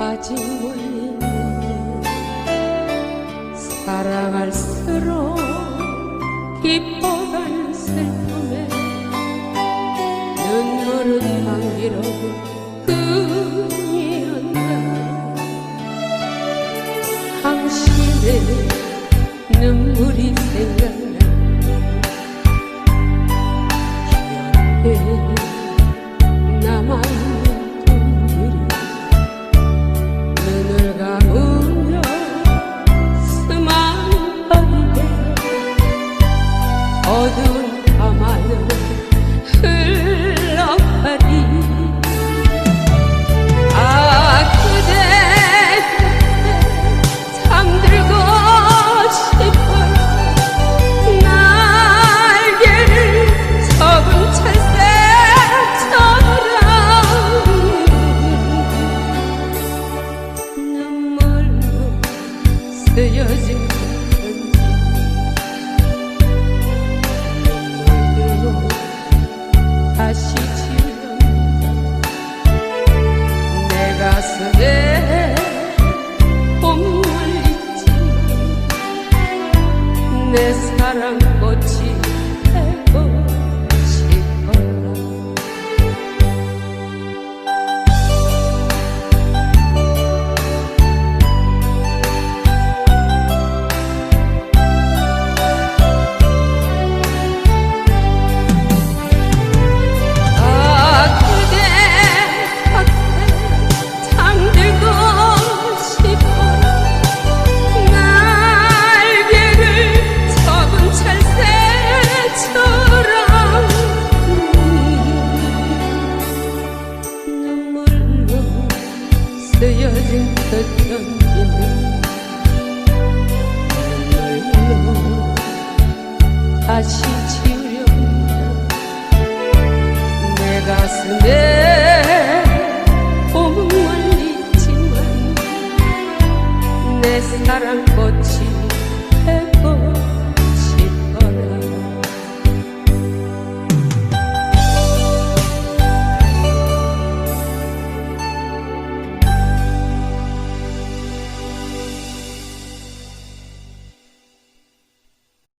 아직 몰리는데 사랑할수록 기뻐가는 슬픔에 눈물은 향기로운 꿈이었나 당신의 눈물이 생각 쓰여진 편지. 눈물로 다시 지운다 내 가슴에 봄물 있지만 내 사랑 다시 지우렵니다 내 가슴에